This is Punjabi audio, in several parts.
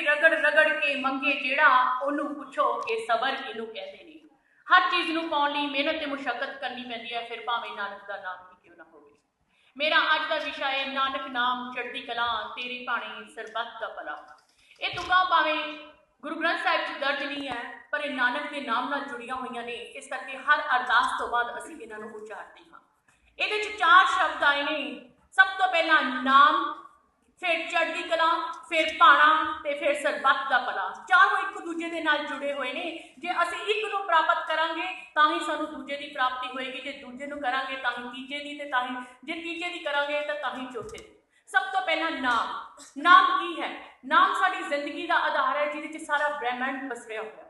ਰਗੜ ਰਗੜ ਕੇ ਮੰਗੇ ਜਿਹੜਾ, ਉਹਨੂੰ ਪੁੱਛੋ ਕਿ ਸਬਰ ਕਿਹਨੂੰ ਕਹਿੰਦੇ ਨੇ। ਹਰ ਚੀਜ਼ ਨੂੰ ਪਾਉਣ ਲਈ ਮਿਹਨਤ ਤੇ ਮੁਸ਼ਕਲ ਕਰਨੀ ਪੈਂਦੀ ਹੈ, ਫਿਰ ਭਾਵੇਂ ਨਾਨਕ ਦਾ ਨਾਮ ਹੀ ਕਿਉਂ ਨਾ ਹੋਵੇ। ਮੇਰਾ ਅੱਜ ਦਾ ਵਿਸ਼ਾ ਹੈ, ਨਾਨਕ ਨਾਮ ਚੜ੍ਹਦੀ ਕਲਾ, ਤੇਰੀ ਬਾਣੀ ਸਰਬੱਤ ਦਾ ਭਲਾ। ਇਹ ਤੁਕਾਂ ਭਾਵੇਂ ਗੁਰੂ ਗ੍ਰੰਥ ਸਾਹਿਬ 'ਚ ਦਰਜ ਨਹੀਂ ਹੈ, ਪਰ ਇਹ ਨਾਨਕ ਦੇ ਨਾਮ ਨਾਲ ਜੁੜੀਆਂ ਹੋਈਆਂ ਨੇ, ਇਸ ਕਰਕੇ ਹਰ ਅਰਦਾਸ ਤੋਂ ਬਾਅਦ ਅਸੀਂ ਇਹਨਾਂ ਨੂੰ ਉਚਾਰਦੇ ਹਾਂ। ਇਹਦੇ 'ਚ ਚਾਰ ਸ਼ਬਦ ਆਏ ਨੇ। ਸਭ ਤੋਂ ਪਹਿਲਾਂ ਨਾਮ ਫਿਰ ਚੜ੍ਹਦੀ ਕਲਾ, ਫਿਰ ਪਾਣਾ ਤੇ ਫਿਰ ਸਰਬੱਤ ਦਾ ਭਲਾ। ਚਾਰੋਂ ਇੱਕ ਦੂਜੇ ਦੇ ਨਾਲ ਜੁੜੇ ਹੋਏ ਨੇ। ਜੇ ਅਸੀਂ ਇੱਕ ਨੂੰ ਪ੍ਰਾਪਤ ਕਰਾਂਗੇ, ਤਾਂ ਹੀ ਸਾਨੂੰ ਦੂਜੇ ਦੀ ਪ੍ਰਾਪਤੀ ਹੋਏਗੀ। ਜੇ ਦੂਜੇ ਨੂੰ ਕਰਾਂਗੇ, ਤਾਂ ਹੀ ਤੀਜੇ ਦੀ ਤੇ ਤਾਂ ਹੀ ਜੇ ਤੀਜੇ ਦੀ ਕਰਾਂਗੇ, ਤਾਂ ਤਾਂ ਹੀ ਚੌਥੇ ਦੀ। ਸਭ ਤੋਂ ਪਹਿਲਾਂ ਨਾਮ। ਨਾਮ ਕੀ ਹੈ? ਨਾਮ ਸਾਡੀ ਜ਼ਿੰਦਗੀ ਦਾ ਆਧਾਰ ਹੈ, ਜਿਹਦੇ ਵਿੱਚ ਸਾਰਾ ਬ੍ਰਹਿਮੰਡ ਪਸਰਿਆ ਹੋਇਆ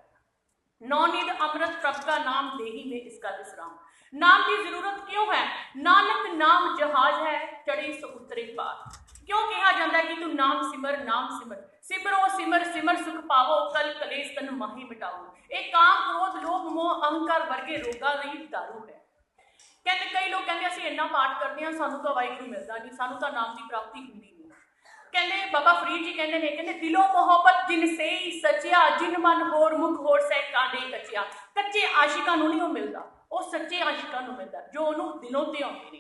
ਨੌ ਨਿਦ ਅੰਮ੍ਰਿਤ ਪ੍ਰਭ ਦਾ ਨਾਮ ਦੇਹੀ ਨੇ ਇਸ ਦਾ ਵਿਸਰਾਮ ਨਾਮ ਦੀ ਜ਼ਰੂਰਤ ਕਿਉਂ ਹੈ? ਨਾਨਕ ਨਾਮ ਜਹਾਜ਼ ਹੈ ਚੜੇ ਸੋ ਪਾਰ। ਕਿਉਂ ਕਿਹਾ ਜਾਂਦਾ ਕਿ ਤੂੰ ਨਾਮ ਸਿਮਰ ਨਾਮ ਸਿਮਰ? ਸਿਮਰੋ, ਸਿਮਰ ਸਿਮਰ ਸੁਖ ਪਾਵੋ, ਕਲ ਕਲੇਸ਼ ਤਨ ਮਾਹੀ ਮਿਟਾਓ। ਇਹ ਕਾਮ ਕ੍ਰੋਧ, ਲੋਭ, ਮੋਹ, ਅਹੰਕਾਰ ਵਰਗੇ ਰੋਗਾਂ ਲਈ ਦਾਰੂ ਹੈ। ਕਹਿੰਦੇ ਕਈ ਲੋਕ ਕਹਿੰਦੇ ਅਸੀਂ ਇੰਨਾ ਪਾਠ ਕਰਦੇ ਹਾਂ, ਸਾਨੂੰ ਤਾਂ ਵਾਹਿਗੁਰੂ ਮਿਲਦਾ ਨਹੀਂ, ਸਾਨੂੰ ਤਾਂ ਨਾਮ ਦੀ ਪ੍ਰਾਪਤੀ ਹੁੰਦੀ ਨਹੀਂ। ਕਹਿੰਦੇ ਬਾਬਾ ਫਰੀਦ ਜੀ ਕਹਿੰਦੇ ਨੇ, ਕਹਿੰਦੇ ਦਿਲੋਂ ਮੁਹੱਬਤ ਜਿਨ ਸੇਈ ਸੱਚਿਆ, ਜਿਨ ਮਨ ਹੋਰ ਮੁਖ ਹੋਰ ਸਹਿ ਕਾਂਡੇ ਕੱਚਿਆ। ਕੱਚੇ ਆਸ਼ਿਕਾਂ ਨੂੰ ਨਹੀਂ ਉਹ ਮਿਲਦਾ, ਉਹ ਸੱਚੇ ਆਸ਼ਿਕਾਂ ਨੂੰ ਮਿਲਦਾ, ਜੋ ਉਹਨੂੰ ਦਿਲੋਂ ਤੇ ਆਉਂਦੇ ਨੇ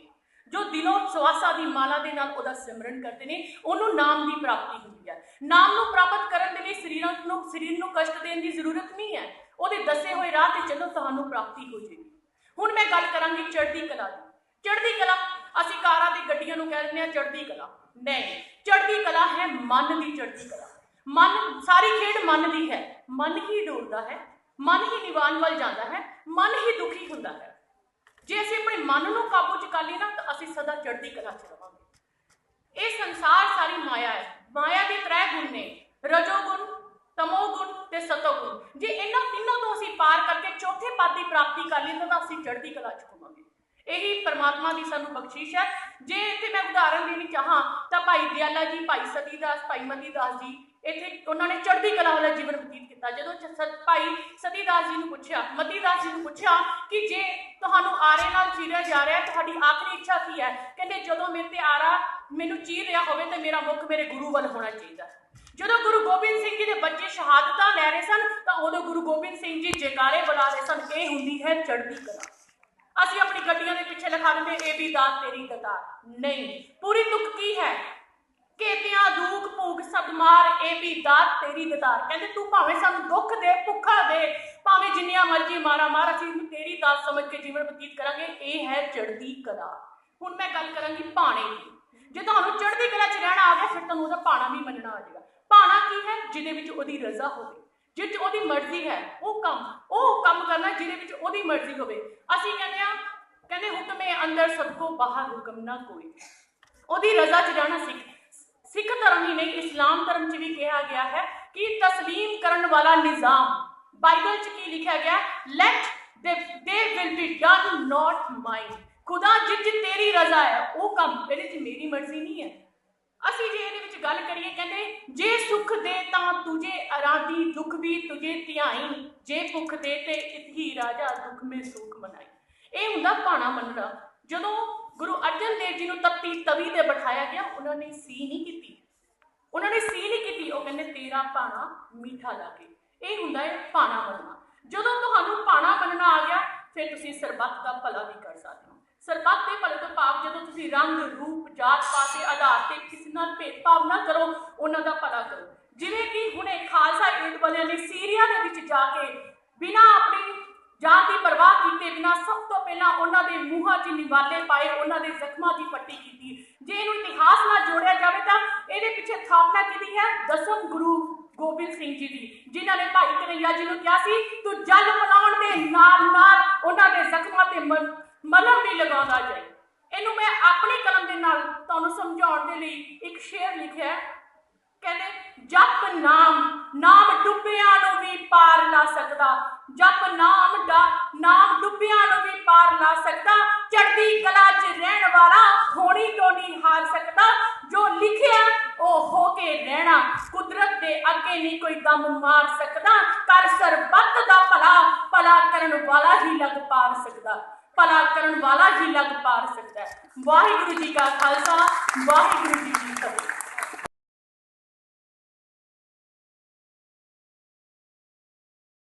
ਜੋ ਦਿਲੋਂ ਸਵਾਸਾ ਦੀ ਮਾਲਾ ਦੇ ਨਾਲ ਉਹਦਾ ਸਿਮਰਨ ਕਰਦੇ ਨੇ, ਉਹਨੂੰ ਨਾਮ ਦੀ ਪ੍ਰਾਪਤੀ ਹੁੰਦੀ ਹੈ। ਨਾਮ ਨੂੰ ਪ੍ਰਾਪਤ ਕਰਨ ਦੇ ਲਈ ਸਰੀਰਾਂ ਨੂੰ ਸਰੀਰ ਨੂੰ ਕਸ਼ਟ ਦੇਣ ਦੀ ਜ਼ਰੂਰਤ ਨਹੀਂ ਹੈ। ਉਹਦੇ ਦੱਸੇ ਹੋਏ ਰਾਹ ਤੇ ਚੱਲੋ, ਤੁਹਾਨੂੰ ਪ੍ਰਾਪਤੀ ਹੋ ਜਾਏਗੀ। ਹੁਣ ਮੈਂ ਗੱਲ ਕਰਾਂਗੀ ਚੜ੍ਹਦੀ ਕਲਾ ਦੀ। ਚੜ੍ਹਦੀ ਕਲਾ, ਅਸੀਂ ਕਾਰਾਂ ਦੀ ਗੱਡੀਆਂ ਨੂੰ ਕਹਿ ਦਿੰਦੇ ਆ ਚੜ੍ਹਦੀ ਕਲਾ। ਨਹੀਂ, ਚੜ੍ਹਦੀ ਕਲਾ ਹੈ ਮਨ ਦੀ ਚੜ੍ਹਦੀ ਕਲਾ। ਮਨ, ਸਾਰੀ ਖੇਡ ਮਨ ਦੀ ਹੈ। ਮਨ ਹੀ ਡੋਲਦਾ ਹੈ, ਮਨ ਹੀ ਨਿਵਾਨ ਵੱਲ ਜਾਂਦਾ ਹੈ, ਮਨ ਹੀ ਦੁਖੀ ਹੁੰਦਾ ਹੈ। ਜੇ ਅਸੀਂ ਆਪਣੇ ਮਨ ਨੂੰ ਕਾਬੂ ਚ ਕਰ ਲਈਏ ਨਾ, ਤਾਂ ਅਸੀਂ ਸਦਾ ਚੜ੍ਹਦੀ ਕਲਾ ਚ ਰਵਾਂਗੇ। ਇਹ ਸੰਸਾਰ ਸਾਰੀ ਮਾਇਆ ਹੈ। ਮਾਇਆ ਦੇ ਤ੍ਰੈ ਗੁਣ ਨੇ। ਰਜੋ ਗੁਣ, ਤਮੋ ਗੁਣ ਤੇ ਸਤੋ ਗੁਣ। ਜੇ ਇਹਨਾਂ ਤਿੰਨਾਂ ਤੋਂ ਅਸੀਂ ਪਾਰ ਕਰਕੇ ਚੌਥੇ ਪਦ ਦੀ ਪ੍ਰਾਪਤੀ ਕਰ ਲਈ ਤਾਂ ਅਸੀਂ ਚੜ੍ਹਦੀ ਕਲਾ ਚ ਹੋਵਾਂਗੇ। ਇਹੀ ਪਰਮਾਤਮਾ ਦੀ ਸਾਨੂੰ ਬਖਸ਼ਿਸ਼ ਹੈ। ਜੇ ਇੱਥੇ ਮੈਂ ਉਦਾਹਰਣ ਦੇਣੀ ਚਾਹਾਂ, ਤਾਂ ਭਾਈ ਦਿਆਲਾ ਜੀ, ਭਾਈ ਸਤੀ ਦਾਸ ਭਾਈ ਮਤੀਦਾਸ ਜੀ ਇੱਥੇ ਉਹਨਾਂ ਨੇ ਚੜ੍ਹਦੀ ਕਲਾ ਵਾਲਾ ਜੀਵਨ ਬਤੀਤ ਕੀਤਾ। ਜਦੋਂ ਭਾਈ ਸਤੀਦਾਸ ਜੀ ਨੂੰ ਪੁੱਛਿਆ, ਮਤੀਦਾਸ ਜੀ ਨੂੰ ਪੁੱਛਿਆ ਕਿ ਜੇ ਤੁਹਾਨੂੰ ਆਰੇ ਨਾਲ ਚੀਰਿਆ ਜਾ ਰਿਹਾ, ਤੁਹਾਡੀ ਆਖਰੀ ਇੱਛਾ ਕੀ ਹੈ? ਕਹਿੰਦੇ, ਜਦੋਂ ਮੇਰੇ ਤੇ ਆਰਾ ਮੈਨੂੰ ਚੀਰ ਰਿਹਾ ਹੋਵੇ ਤੇ ਮੇਰਾ ਮੁਖ ਮੇਰੇ ਗੁਰੂ ਵੱਲ ਹੋਣਾ ਚਾਹੀਦਾ। ਜਦੋਂ ਗੁਰੂ ਗੋਬਿੰਦ ਸਿੰਘ ਜੀ ਦੇ ਬੱਚੇ ਸ਼ਹਾਦਤਾਂ ਲੈ ਰਹੇ ਸਨ, ਤਾਂ ਉਦੋਂ ਗੁਰੂ ਗੋਬਿੰਦ ਸਿੰਘ ਜੀ ਜੈਕਾਰੇ ਬੁਲਾ ਰਹੇ ਸਨ। ਇਹ ਹੁੰਦੀ ਹੈ ਚੜ੍ਹਦੀ ਕਲਾ। ਅਸੀਂ ਆਪਣੀ ਗੱਡੀਆਂ ਦੇ ਪਿੱਛੇ ਲਿਖਾ ਦਿੰਦੇ, ਇਹ ਵੀ ਦਾਤ ਤੇਰੀ ਦਤਾਰ ਨਹੀਂ, ਪੂਰੀ ਤੁਕ ਕੀ ਹੈ? ਕੇਤਿਆਂ ਦੂਖ ਭੂਖ ਸਦਮਾਰ ਇਹ ਵੀ ਦਾਤ ਤੇਰੀ ਦਤਾਰ ਕਹਿੰਦੇ, ਤੂੰ ਭਾਵੇਂ ਸਾਨੂੰ ਦੁੱਖ ਦੇ, ਭੁੱਖਾ ਦੇ, ਭਾਵੇਂ ਜਿੰਨੀਆਂ ਮਰਜ਼ੀ ਮਾਰਾ ਮਾਰ, ਅਸੀਂ ਇਹਨੂੰ ਤੇਰੀ ਦਾਤ ਸਮਝ ਕੇ ਜੀਵਨ ਬਤੀਤ ਕਰਾਂਗੇ, ਇਹ ਹੈ ਚੜ੍ਹਦੀ ਕਲਾ। ਹੁਣ ਮੈਂ ਗੱਲ ਕਰਾਂਗੀ ਭਾਣੇ ਦੀ। ਜੇ ਤੁਹਾਨੂੰ ਚੜ੍ਹਦੀ ਕਲਾ 'ਚ ਰਹਿਣਾ ਆ ਗਿਆ, ਫਿਰ ਤੁਹਾਨੂੰ ਉਹਦਾ ਭਾਣਾ ਵੀ ਮੰਨਣਾ ਆ ਜਾਏਗਾ। ਭਾਣਾ ਕੀ ਹੈ? ਜਿਹਦੇ ਵਿੱਚ ਉਹਦੀ ਰਜ਼ਾ ਹੋਵੇ। ਜਿਹ 'ਚ ਉਹਦੀ ਮਰਜ਼ੀ ਹੈ, ਉਹ ਕੰਮ ਉਹ ਕੰਮ ਕਰਨਾ ਜਿਹਦੇ ਵਿੱਚ ਉਹਦੀ ਮਰਜ਼ੀ ਹੋਵੇ। ਅਸੀਂ ਕਹਿੰਦੇ ਆ ਕਹਿੰਦੇ, ਹੁਕਮੇ ਅੰਦਰ ਸਭ ਕੋ ਬਾਹਰ ਹੁਕਮ ਨਾ ਕੋਈ। ਉਹਦੀ ਰਜ਼ਾ 'ਚ ਰਹਿਣਾ ਸਿੱਖ। ਸਿੱਖ ਧਰਮ ਹੀ ਨਹੀਂ, ਇਸਲਾਮ ਧਰਮ 'ਚ ਵੀ ਕਿਹਾ ਗਿਆ ਹੈ ਕਿ ਤਸਲੀਮ ਕਰਨ ਵਾਲਾ ਨਿਜ਼ਾਮ। ਬਾਈਬਲ 'ਚ ਕੀ ਲਿਖਿਆ ਗਿਆ? Let the will be done not mine ਖੁਦਾ ਜਿੱਜ ਤੇਰੀ ਰਜ਼ਾ ਹੈ, ਉਹ ਕੰਮ ਇਹਦੇ 'ਚ ਮੇਰੀ ਮਰਜ਼ੀ ਨਹੀਂ ਹੈ। ਅਸੀਂ ਜੇ ਇਹਦੇ ਵਿੱਚ ਗੱਲ ਕਰੀਏ, ਕਹਿੰਦੇ, ਜੇ ਸੁਖ ਦੇ ਤਾਂ ਤੁਝੇ ਅਰਾਦੀ ਦੁੱਖ ਵੀ ਤੁਝੇ ਧਿਆਈ। ਜੇ ਭੁੱਖ ਦੇ ਤੇ ਇਤਹੀ ਰਾਜਾ ਦੁੱਖ ਮੇ ਸੁਖ ਮਨਾਈ। ਇਹ ਹੁੰਦਾ ਭਾਣਾ ਮੰਨਣਾ। ਜਦੋਂ ਗੁਰੂ ਅਰਜਨ ਦੇਵ ਜੀ ਨੂੰ ਤਪਤੀ ਤਵੀ ਤੇ ਬਿਠਾਇਆ ਗਿਆ, ਉਹਨਾਂ ਨੇ ਸੀ ਨਹੀਂ ਕੀਤੀ। ਉਹਨਾਂ ਨੇ ਸੀ ਨਹੀਂ ਕੀਤੀ, ਉਹ ਕਹਿੰਦੇ, ਤੇਰਾ ਭਾਣਾ ਮਿੱਠਾ ਲਾਗੇ ਇਹ ਹੁੰਦਾ ਹੈ ਭਾਣਾ ਮੰਨਣਾ ਜਦੋਂ ਤੁਹਾਨੂੰ ਭਾਣਾ ਮੰਨਣਾ ਆ ਗਿਆ, ਫਿਰ ਤੁਸੀਂ ਸਰਬੱਤ ਦਾ ਭਲਾ ਵੀ ਕਰ ਸਕਦੇ ਹੋ। ਸਰਬੱਤ ਦੇ ਭਲੇ ਤੋਂ ਭਾਵ ਜਦੋਂ ਤੁਸੀਂ ਰੰਗ, ਰੂਪ, ਜਾਤ ਪਾਤ ਦੇ ਆਧਾਰ ਤੇ ਕਿਸੇ ਨਾਲ ਭੇਦਭਾਵ ਨਾ ਕਰੋ, ਉਹਨਾਂ ਦਾ ਭਲਾ ਕਰੋ। ਜਿਵੇਂ ਕਿ ਹੁਣੇ ਖਾਲਸਾ ਏਡ ਵਾਲਿਆਂ ਨੇ ਸੀਰੀਆ ਦੇ ਵਿੱਚ ਜਾ ਕੇ ਬਿਨਾਂ ਆਪਣੀ ਜਾਨ ਦੀ ਪਰਵਾਹ ਕੀਤੇ ਸਭ ਤੋਂ ਪਹਿਲਾਂ ਉਹਨਾਂ ਦੇ ਮੂੰਹਾਂ 'ਚ ਨਿਵਾਲੇ ਪਾਏ ਉਹਨਾਂ ਦੇ ਜ਼ਖਮਾਂ ਦੀ ਪੱਟੀ ਕੀਤੀ। ਜੇ ਇਹਨੂੰ ਇਤਿਹਾਸ ਨਾਲ ਜੋੜਿਆ ਜਾਵੇ ਤਾਂ ਇਹਦੇ ਪਿੱਛੇ ਥਾਪਨਾ ਕਿਹਦੀ ਹੈ? ਦਸਮ ਗੁਰੂ ਗੋਬਿੰਦ ਸਿੰਘ ਜੀ ਦੀ, ਜਿਨ੍ਹਾਂ ਨੇ ਭਾਈ ਕਨਈਆ ਜੀ ਨੂੰ ਕਿਹਾ ਸੀ, ਤੂੰ ਜਲ ਮਲਾਉਣ ਦੇ ਨਾਲ ਨਾਲ ਉਹਨਾਂ ਦੇ ਜ਼ਖਮਾਂ ਤੇ ਮਲਮ ਵੀ ਲਗਾਉਂਦਾ ਜਾਈ। ਇਹਨੂੰ ਮੈਂ ਆਪਣੀ ਕਲਮ ਦੇ ਨਾਲ ਤੁਹਾਨੂੰ ਸਮਝਾਉਣ ਦੇ ਲਈ ਇੱਕ ਸ਼ੇਰ ਲਿਖਿਆ ਹੈ। ਕਹਿੰਦੇ, ਜਪ ਨਾਮ ਨਾਮ ਡੁੱਬਿਆਂ ਨੂੰ ਵੀ ਪਾਰ ਲਾ ਸਕਦਾ, ਜਪ ਨਾਮ ਦਾ ਨਾਮ ਡੁੱਬਿਆਂ ਨੂੰ ਵੀ ਪਾਰ ਲਾ ਸਕਦਾ, ਚੜ੍ਹਦੀ ਕਲਾ 'ਚ ਰਹਿਣ ਵਾਲਾ ਹੋਣੀ ਤੋਂ ਨਹੀਂ ਹਾਰ ਸਕਦਾ। ਜੋ ਲਿਖਿਆ, ਉਹ ਹੋ ਕੇ ਰਹਿਣਾ। ਕੁਦਰਤ ਦੇ ਅੱਗੇ ਨਹੀਂ ਕੋਈ ਦਮ ਮਾਰ ਸਕਦਾ। ਕਰ ਸਰਬੱਤ ਦਾ ਭਲਾ ਭਲਾ ਕਰਨ ਵਾਲਾ ਹੀ ਲੱਗ ਪਾਰ ਸਕਦਾ। ਭਲਾ ਕਰਨ ਵਾਲਾ ਹੀ ਲੱਗ ਪਾਰ ਸਕਦਾ। ਵਾਹਿਗੁਰੂ ਜੀ ਕਾ ਖਾਲਸਾ, ਵਾਹਿਗੁਰੂ ਜੀ ਕੀ ਫਤਿਹ।